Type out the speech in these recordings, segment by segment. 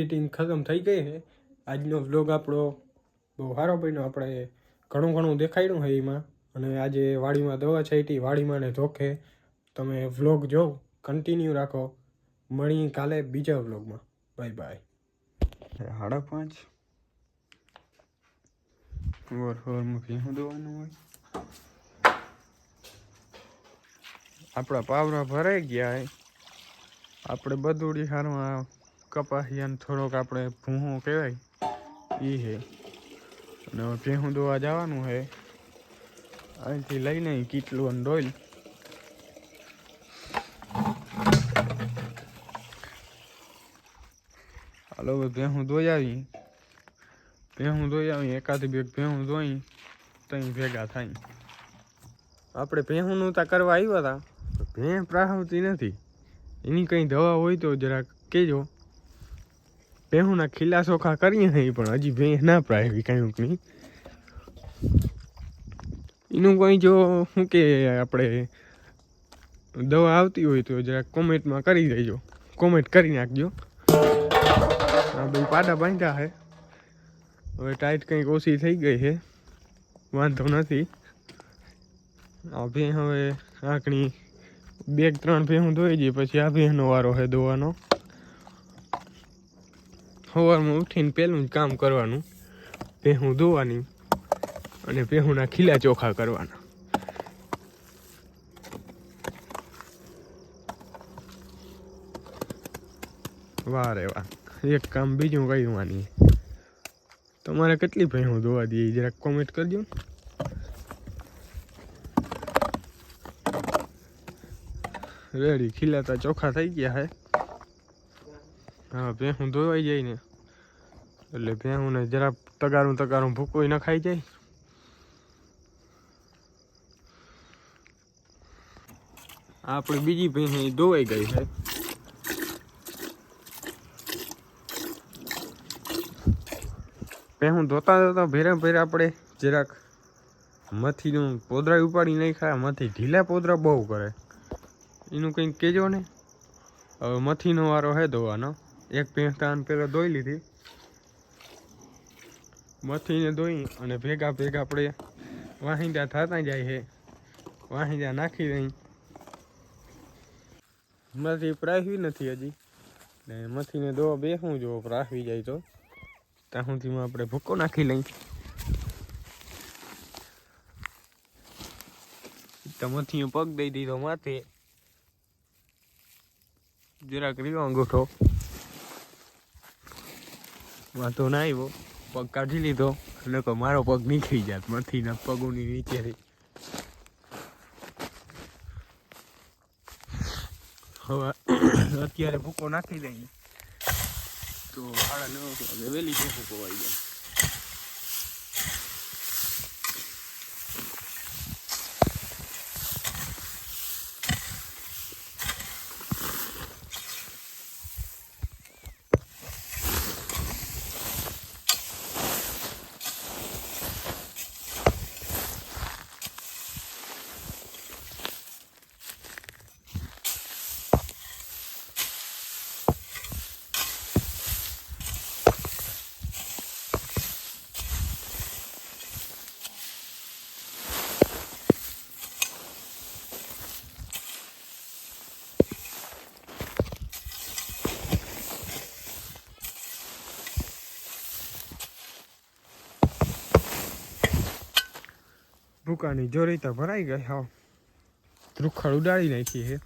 Editing ખતમ થઈ ગઈ છે. આજનો વ્લોગ આપણો બહુ સારો બન્યો. આપણે ઘણું ઘણું દેખાડ્યું છે એમાં. અને આજે વાડીમાં દવા છાંટી વાડીમાં ને ધોખે તમે વ્લોગ જો કન્ટિન્યુ રાખો. મળી કાલે બીજા વ્લોગમાં બાય બાય સાડા પાંચ. વાર સવારમાં ભેહું આપણા પાવરા ભરાઈ ગયા આપણે બધું હારમાં કપાસિયાને થોડોક આપણે ભૂહો કહેવાય એ હે અને ભેહું દોવા જવાનું છે. અહીંથી લઈને કીટલું અને ડોઈલ. હાલો ભેહું ધોઈ આવી ભેહું ધોઈ આવી એકાદી બે ભેહું ધોઈ ત્યાં ભેગા થાય. આપણે ભેહુંનું તા કરવા આવ્યા હતા ભેં પ્રાહવતી નથી. એની કંઈ દવા હોય તો જરાક કહેજો. ભેહુંના ખીલા ચોખા કરીએ નહીં પણ હજી ભેં ના પ્રાહવી કાંઈક નહીં એનું કોઈ જો શું કે આપણે દવા આવતી હોય તો જરાક કોમેન્ટમાં કરી દેજો. કોમેન્ટ કરી નાખજો. આ બધું પાડા બાંધ્યા છે હવે ટાઈટ કંઈક ઓછી થઈ ગઈ છે વાંધો નથી. આ ભેં હવે આંકણી બે ત્રણ ભેહું ધોઈ જઈએ પછી આ ભેહનો વારો છે ધોવાનો સવારમાં ઉઠીને પહેલું જ કામ કરવાનું, ભેહું ધોવાની અને ભેહુંના ખીલા ચોખા કરવાના. વાહ રે વાહ. એક કામ બીજું કરવાની તમારે કેટલી ભેહું ધોવા દઈએ? જરાક કોમેન્ટ કરજો રેડી, ખીલાતા ચોખા થઈ ગયા હે. હા ભેહું ધોવાઈ જાય ને એટલે ભેહું ને જરા તગારું તગારું ભૂકોય ન ખાઈ જાય. આપણી બીજી ભેંસ અહીં ધોવાઈ ગઈ છે. ભેહું ધોતા ધોતા ભેરા ભેરા આપણે જરાક મથીનું પોદરા ઉપાડી નાખ્યા. મથી ઢીલા પોદરા બહુ કરે. એનું કંઈક કહેજો ને. હવે મથીનો વારો હે ધોવાનો. એક ભેંસ તાન પહેલાં ધોઈ લીધી. મથીને ધોઈ અને ભેગા ભેગા આપણે વાહિંદા થતા જાય છે. વાહિંદા નાખી દઈ. મથી પ્રાહવી નથી હજી. ને મથીને દો બે હું જો, પ્રાહવી જાય તો. ત્યાં સુધીમાં આપણે ભૂકો નાખી લઈ. તો મથીએ પગ દઈ દીધો માથે. જરાક રીવા અંગૂઠો વાંધો ના આવ્યો. પગ કાઢી લીધો અને કહો મારો પગ નીકળી જાત મથીના પગોની નીચે હવે અત્યારે ભૂકો નાખી દઈએ. તો સાડા નવ વાગે વહેલી છે ભૂકો આવી જાય. ભૂકાની જોરી તો ભરાઈ ગઈ, હા. ત્રુખડ ઉડાડી નાખી હે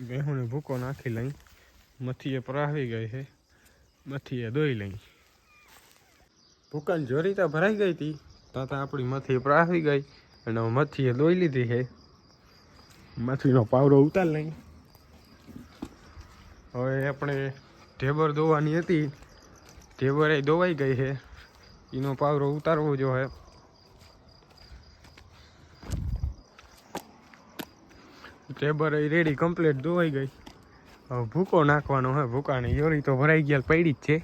બેહુને ભૂકો નાખી લઈ. મથીએ પરાવી ગઈ હે મથીએ દોઈ લઈ. ભૂકાની જોરી તો ભરાઈ ગઈ હતી. તો તો આપણી મથી પરાવી ગઈ અને મથીએ દોઈ લીધી હે મથીનો પાવડો ઉતાર લઈ. હવે આપણે ઢેબર દોવાની હતી. ઢેબર દોવાઈ ગઈ હે એનો પાવરો ઉતારવો જો ટેબર રેડી કમ્પ્લીટ ધોવાઈ ગઈ. હવે ભૂકો નાખવાનો હે, ભૂકાની યોરી તો ભરાઈ ગયા પડી જ છે.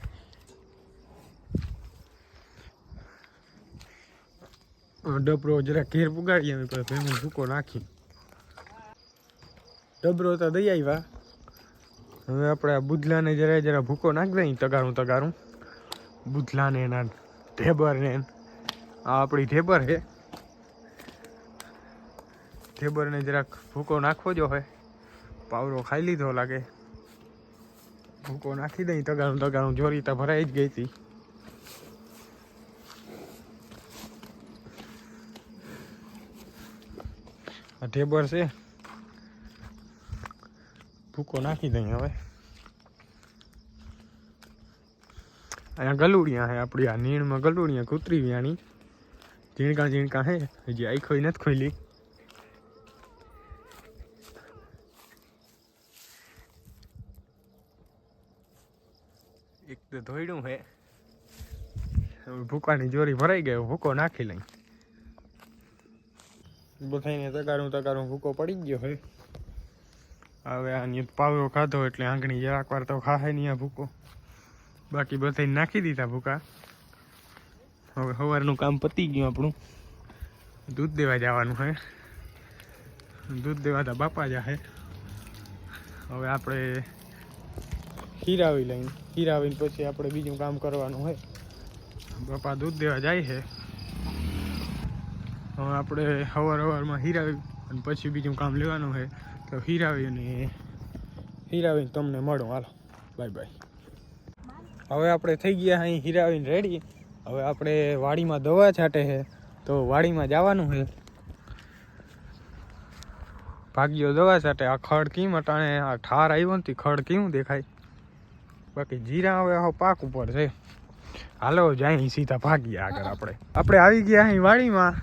ડબરો જરા ઘેર પુગાડી અમે પછી ભેગું ભૂકો નાખી ડબરો તો દઈ આવ્યા. હવે આપણે આ બુધલાને જરા જરા ભૂકો નાખી દઈએ, તગારું તગારું. બુધલાને એના ઢેબરને આ આપણી ઢેબર છે. ઢેબરને જરાક ભૂકો નાખવો જો હોય. પાવરો ખાઈ લીધો લાગે. ભૂકો નાખી દઈ, તગારું તગારું જોરી તો ભરાઈ જ ગઈ હતી. આ ઢેબર છે. ભૂકો નાખી દઈ હવે. અહીંયા ગલુડિયા હે આપણી આ નીણમાં ગલુડિયા કૂતરી વ્યાણી. ઝીણકા ઝીણકા હે હજી આખો નથી ખોલી તો ધોઈડું હે. હવે ભૂકાની જોરી ભરાઈ ગયો ભૂકો નાખી લઈ. બધાને તગારું તગારું ભૂકો પડી ગયો હે. હવે આની પાવરો ખાધો એટલે આંગણી જરાક વાર તો ખાહે નહીં આ ભૂકો. બાકી બધાને નાખી દીધા ભૂકા. હવે સવારનું કામ પતી ગયું આપણું. દૂધ દેવા જવાનું હે. દૂધ દેવા તા બાપા જા હે. હવે આપણે ખીરાવી લઈને, ખીરાવીને પછી આપણે બીજું કામ કરવાનું હોય. બાપા દૂધ દેવા જાય છે. હવે આપણે હવાર હવારમાં હીરાવી અને પછી બીજું કામ લેવાનું છે. તો હીરાવીને હીરાવીને તમને મળો. હાલો, બાય બાય. હવે આપણે થઈ ગયા અહીં હીરાવીને રેડી હવે આપણે વાડીમાં દવા છાંટે છે. તો વાડીમાં જવાનું છે. ભાગ્યો દવા છાંટે. આ ખડ કેમ અટાણે, આ ઠાર આવ્યો ને ખડ કેવું દેખાય. બાકી જીરા હવે આવો પાક ઉપર છે. હાલો જાય સીધા ભાગીએ આગળ આપણે. આપણે આવી ગયા અહીં વાડીમાં.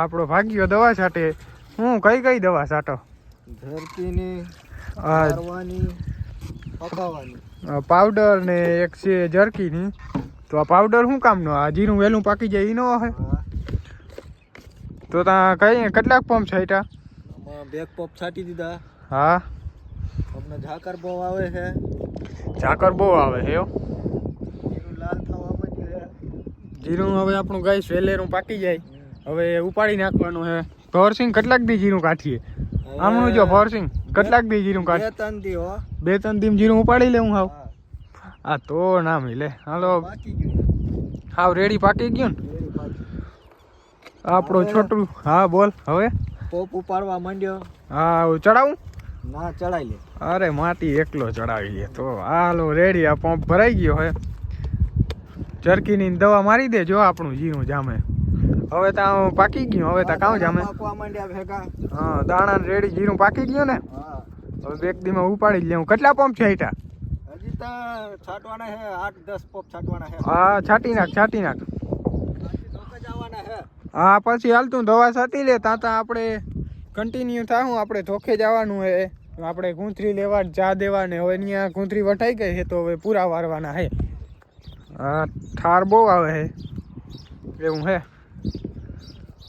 આપણો ભાગ્યો દવા છાંટે. હું કઈ કઈ દવા છાંટો? ધરતીની પાવડર ને એક છે જર્કીની. તો આ પાવડર શું કામનો? આ જીરું વહેલું પાકી જાય એનો હે હા. તો ત્યાં કઈ કેટલાક પંપ છાંટ્યા? બેક પંપ છાંટી દીધા. હા. અમને ઝાકર બહુ આવે છે. ઝાકર બહુ આવે છે જીરું હવે આપણું ગાય વેલેરું પાકી જાય. હવે ઉપાડી નાખવાનું છે. ભવરસિંહ કેટલાક દી જીરું કાઢીએ? આમનું જો ભવરસિંહ કેટલાક દી જીરું કાઢ બે ત્રણ દી હો. બે ત્રણ દી જીરું ઉપાડી લેવું હાવ. આ તો ના મિલે. હાલો. હાવ રેડી પાકી ગયું ને? આપણો છોટું હા બોલ હવે? પોપ ઉપાડવા માંડ્યો. હા ચડાવું? ના ચડાવી લે. અરે માટી એકલો ચડાવી લે તો. હાલો રેડી આ પંપ ભરાઈ ગયો હે. ચરકીની દવા મારી દેજો આપણું જીરું જામે. હવે તો પાકી ગયું. હવે ત્યાં કાં જામે. હા દાણા રેડી જીરું પાકી ગયું ને? હા. હવે બેક દીમાં ઉપાડી લેવું. કેટલા પંપ છે હેઠા હજી તો છાંટવાના હે આઠ દસ પંપ છાંટવાના હે. હા છાટી નાખ છાટી નાખ. હા. પછી હાલતું દવા છાંટી લે ત્યાં ત્યાં આપણે કન્ટિન્યુ થાવું આપણે ધોખે જવાનું હે. આપણે ગૂંથરી લેવા ચા દેવા ને હવે અહીંયા ગૂંથરી વટાઈ ગઈ છે તો હવે પૂરા વારવાના હે. હા, ઠાર બહુ આવે હે. એવું હે.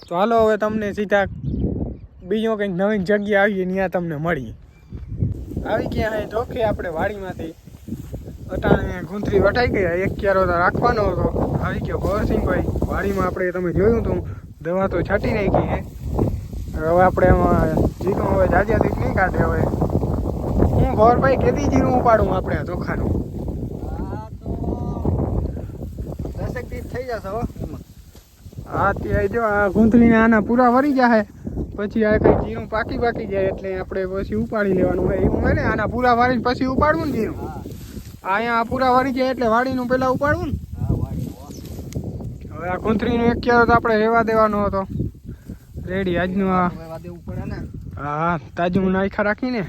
તો હાલો હવે તમને સીધા બીજો કંઈક નવીન જગ્યા આવીએ ત્યાં તમને મળીએ. આવી ગયા હે ધોખે આપણે વાડીમાંથી. અટાણે ગુંથરી વટાઈ ગયા, એક ક્યારો તો રાખવાનો હતો. આવી ગયો ગોરસિંહભાઈ. વાડીમાં આપણે તમે જોયું હતું, દવા તો છાંટી નાખી હે. હવે આપણે એમાં જીરું હવે જાજિયાથી નહીં કાઢે હવે. હું ગોરભાઈ કેદી જીરું ઉપાડું આપણે ચોખાનું. થઈ જશે હો. હા તે જો આ ગુંથળીને આના પૂરા વરી જાય પછી આ કઈ જીરું પાકી પાકી જાય એટલે આપણે પછી ઉપાડી લેવાનું હોય. એવું હોય ને આના પૂરા વાળી પછી ઉપાડવું ને જીરું. હા અહીંયા આ પૂરા વાળી જાય એટલે વાડીનું પહેલાં ઉપાડવું ને. વાડી હવે આ કુંથરીનો એક ક્યારે તો આપણે રહેવા દેવાનો હતો. રેડી આજનું આ હા તાજું નાખા રાખીને.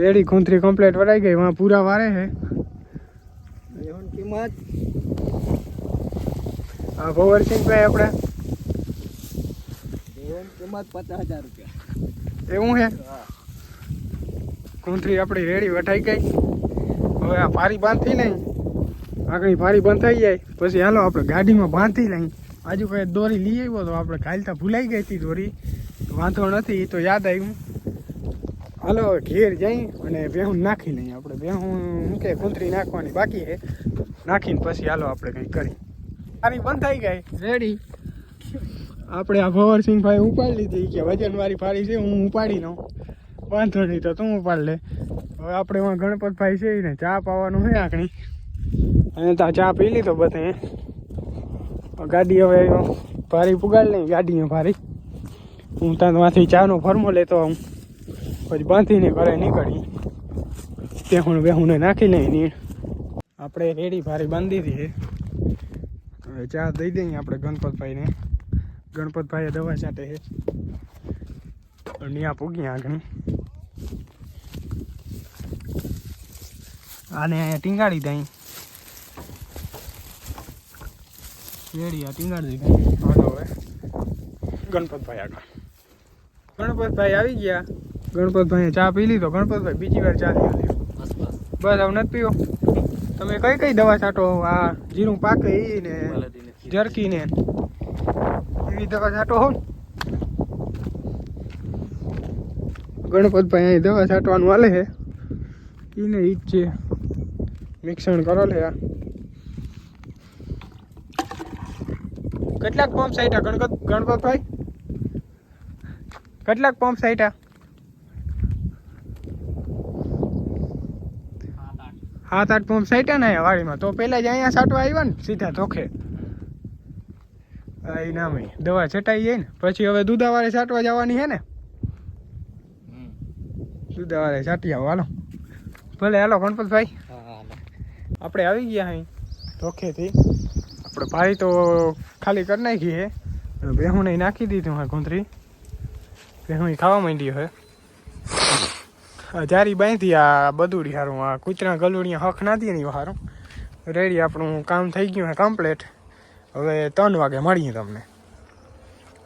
રેડી કુંથરી કમ્પ્લીટ વરાઈ ગઈ વાં પૂરા વારે હે કિંમત. આ ભવરસિંહભાઈ આપણે કિંમત પચાસ હજાર રૂપિયા. એવું હા. કુંથરી આપણી રેડી વટાઈ ગઈ. હવે આ ભારી બાંધી નહીં આગળ ભારી બંધ થઈ જાય. પછી હાલો આપણે ગાડીમાં બાંધી લઈ આજુ કઈ દોરી લઈ આવ્યો તો આપણે કાલતા ભૂલાઈ ગઈ હતી દોરી. વાંધો નથી એ તો યાદ આવ્યું. હાલો ઘેર જઈ અને બેહું નાખી લઈએ આપણે. બેહું મૂકે કુંતરી નાખવાની બાકી છે. નાખીને પછી હાલો આપણે કંઈક કરી આની બંધ થઈ ગઈ. રેડી આપણે આ ભવરસિંહભાઈ ઉપાડી લીધી. કે વજનવાળી ફાળી છે હું ઉપાડી લઉં. વાંધો નહીં તો તું ઉપાડ લે. હવે આપણે એમાં ગણપતભાઈ છે ને ચા પાવાનું છે આખણી અને ત્યાં ચા પી લીધો બધે. ગાડી હવે ભારી પુગાડી લઈ ગાડીમાં ભારી. હું ત્યાં ત્યાંથી ચાનો ફરમો લેતો આવું. પછી બાંધીને ઘરે નીકળી તે હું બેહુને નાખી લઈ નીણ આપણે રેડી ભારી બાંધી દઈએ હવે ચા દઈ દઈએ આપણે ગણપતભાઈને. ગણપતભાઈએ દવા છાંટે છે. ત્યાં પૂગી આગળ આને અહીંયા ટીંગાડી દઈ. રેડી આ ટીંગાડી દઈ હાલો હવે. ગણપતભાઈ આગળ. ગણપતભાઈ આવી ગયા. ગણપતભાઈએ ચા પી લીધો. ગણપતભાઈ બીજી વાર ચા લઈ આવ્યો. બસ બસ. બસ હવે નથી પીવો. તમે કઈ કઈ દવા છાંટો? આ જીરું પાકે ઈ ને જરકી ને એવી દવા છાંટો હો. ને? ગણપતભાઈ અહીં દવા છાંટવાનું હાલે છે. એને ઈ જ છે. મિક્સણ કરો લે આ. કેટલાક પંપ સાઈટા ગણપત ગણપતભાઈ? કેટલાક પંપ સાઈટા સાત આઠ પંપ સાઈટા ને વાડીમાં. તો પેલા જ અહીંયા સાટવા આવ્યા ને સીધા ધોખે. એ નામ દવા છટાઈ જાય ને પછી હવે દૂધાવાળે સાટવા જવાની છે ને? દૂધાવાળે છાંટી આવો હાલો. ભલે હાલો ગણપતભાઈ. આપણે આવી ગયા અહીં ધોખેથી. આપણે ભાઈ તો ખાલી કરી નાખી હે બેહું નાખી દીધું હા ગુંદરી બેહું ખાવા માંડી હે જારી બાંધી, આ બદુડી હારું, આ કૂતરા ગલુડિયા હક નાથી નહીં હારું. રેડી આપણું કામ થઈ ગયું હે કમ્પ્લીટ હવે ત્રણ વાગે મળીએ તમને.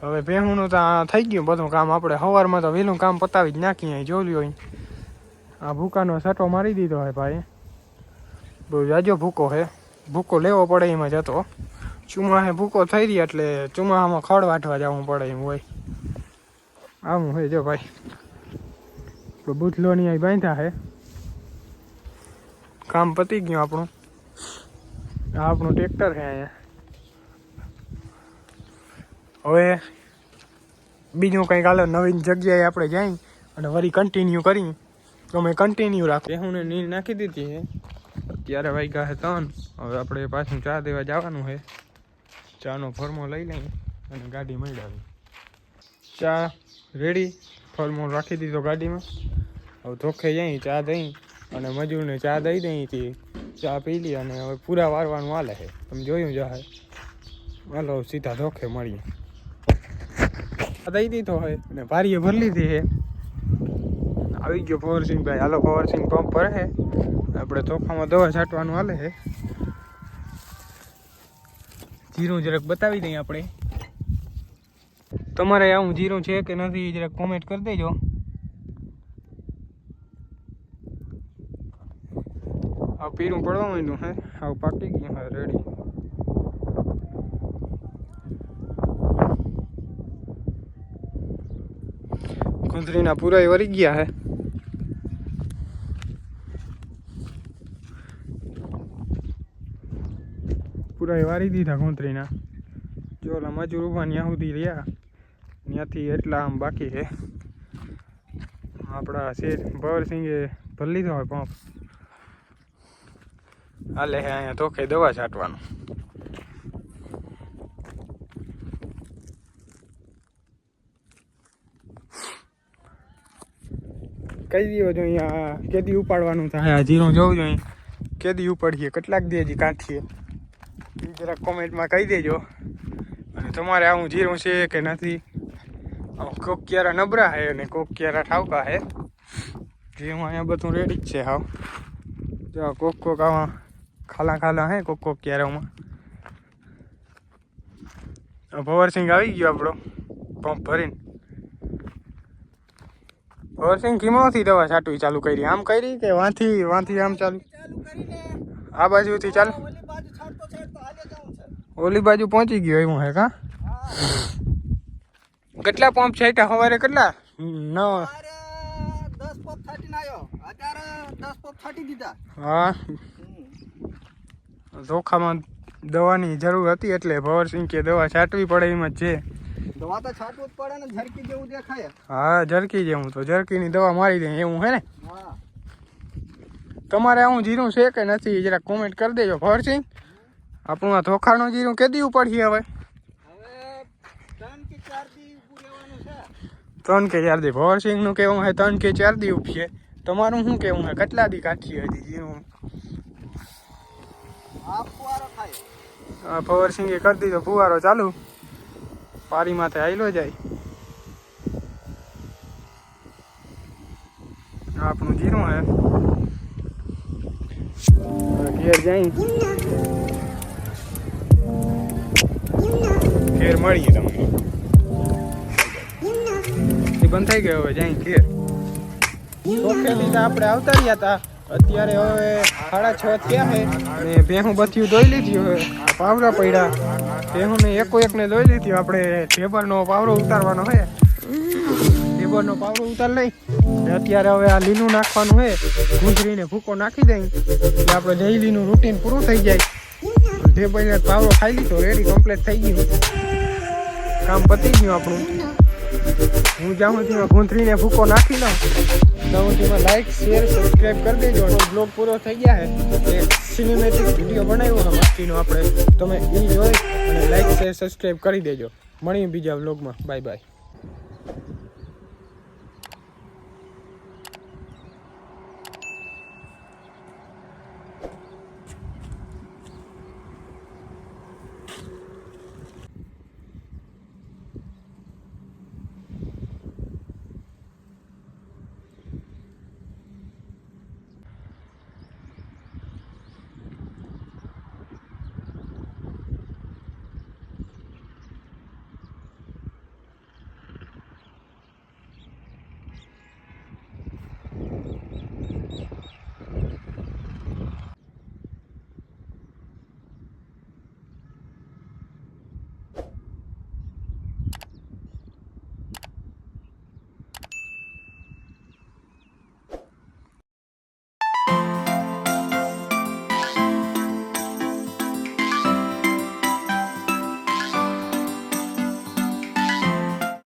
હવે ભેહુંનું તો થઈ ગયું બધું કામ. આપણે સવારમાં તો વહેલું કામ પતાવી જ નાખીએ જોયું હોય. આ ભૂકાનો સટો મારી દીધો હોય ભાઈ બહુ જાજો ભૂકો છે ભૂકો લેવો પડે એમાં જતો ચુમાહે ભૂકો થઈ રહી એટલે ચુમાહામાં ખડ વાટવા જવું પડે એમ હોય. આવું હોય જો ભાઈ. બુથલોની અહીં બાંધ્યા છે કામ પતી ગયું આપણું. આ આપણું ટ્રેક્ટર છે અહીંયા. હવે બીજું કંઈક હાલો, નવીન જગ્યાએ આપણે જઈ અને વળી કન્ટિન્યુ કરી. તો મેં કન્ટિન્યુ રાખું. હું નીર નાખી દીધી અત્યારે વાગ્યા છે ત્રણ. હવે આપણે પાછું ચા દેવા જવાનું છે. ચાનો ફોર્મો લઈ લઈએ અને ગાડી મળાવી ચા રેડી ફોર્મો રાખી દીધો ગાડીમાં. હવે ધોખે જઈ, ચા દઈ અને મજૂરને ચા દઈ દઈ હતી ચા પી લી અને હવે પૂરા વારવાનું હાલે છે. તમે જોયું જાહે હાલો, સીધા ધોખે મળીએ. દઈ દીધો હોય અને ભારીએ ભરી લીધી છે. આવી ગયો પવરસિંહ ભાઈ. હાલો પવરસિંહ પંપ ભરે આપણે તોફામાં દવા છાંટવાનું હાલે છે. જીરું જરાક બતાવી દઈએ આપણે. તમારે આવું જીરું છે કે નથી જરાક કોમેન્ટ કરી દેજો. આ પીરું પડવા માંડ્યું હે. આવું પાકી ગયું હા રેડી કુંદરીના પૂરા વરી ગયા હે. પૂરા વારી દીધા કુંદરીના જો ઓલા મજૂર ઊભા ત્યાં સુધી રહ્યા. ત્યાંથી એટલા આમ બાકી છે. આપણા શેઠ ભવરસિંહે ભરી લીધો હોય પંપ. હાલે હે, અહીંયા તોખે દવા છાંટવાનું. કહી દો જો અહીંયા કેદી ઉપાડવાનું થાય. આ જીરું જોવું જોઈએ. કેદી ઉપાડીએ, કેટલાક દે હજી કાઢીએ એ જરાક કોમેન્ટમાં કહી દેજો. અને તમારે આવું જીરું છે કે નથી? કોક ક્યારા નબરા છે અને કોક ક્યારા ઠાવકા છે જીરું અહીંયા બધું રેડી જ છે હાવ. જો કોક કોક આવા ખાલા ખાલા હે કોક કોક ક્યારામાં ભવરસિંહ આવી ગયો આપણો. પંપ ભરીને. ભવરસિંહ કિંમતથી દવા છાંટવી ચાલુ કરી. આમ કરી કે વાંથી વાંથી આમ ચાલુ? આ બાજુથી ચાલુ. ઓલી બાજુ પહોંચી ગયો એવું હે કા? કેટલા પંપ છે ત્યાં સવારે કેટલા દીધા. હા. ધોખામાં દવાની જરૂર હતી એટલે ભવરસિંહ કે દવા છાંટવી પડે એમ જ છે. દવા તો છાંટવું જ પડે ને ઝરકી જેવું દેખાય. હા જરકી જેવું તો. ઝરકીની દવા મારી દે એવું હે ને? તમારે આવું જીરું છે કે નથી જરા કોમેન્ટ કરી દેજો ભરસિંગ આપણું આ ધોખાનું જીરું કેદી ઉપાડીએ હવે હવે? ત્રણ કે ચાર દી ભવરસિંહનું કહેવું હે ત્રણ કે ચાર દી ઉપીએ તમારું શું કેવું હે કેટલા દી કાઠી હજી જીરું? ભવરસિંહે કરી દીધો, ફુવારો ચાલુ. પારી માથે આયલો જાય. આપણું જીરું હે. ઘેર જાય. ઘેર મળીએ તમને. એ બંધ થઈ ગયો હવે જાય ઘેર. ઓકે તો આપણે આવતા રહ્યા હતા. અત્યારે હવે સાડા છ થયા છે ને ભેહું બથિયું ધોઈ લીધી હવે. પાવરા પડ્યા. ભેહુંને એકો એક ને દોઈ લીધી. આપણે ઢેબરનો પાવરો ઉતારવાનો છે. ઢેબરનો પાવરો ઉતાર લઈ. અત્યારે હવે આ લીલું નાખવાનું છે. ગુંજરીને ભૂકો નાખી દઈ. એટલે આપણે લીનું રૂટીન પૂરું થઈ જાય. ઢેબરને પાવરો ખાઈ લીધો રેડી કમ્પ્લીટ થઈ ગયું. કામ પતી ગયું આપણું. હું જાઉં છું ગુંથરીને ભૂકો નાખી લઉં. નવું જેમાં લાઈક શેર સબસ્ક્રાઈબ કરી દેજો. બ્લોગ પૂરો થઈ ગયા છે. એક સિનેમેટિક વીડિયો બનાવ્યો છે મસ્તીનો આપણે. તમે એ જોઈ અને લાઈક શેર સબસ્ક્રાઈબ કરી દેજો. મળીએ બીજા બ્લોગમાં બાય બાય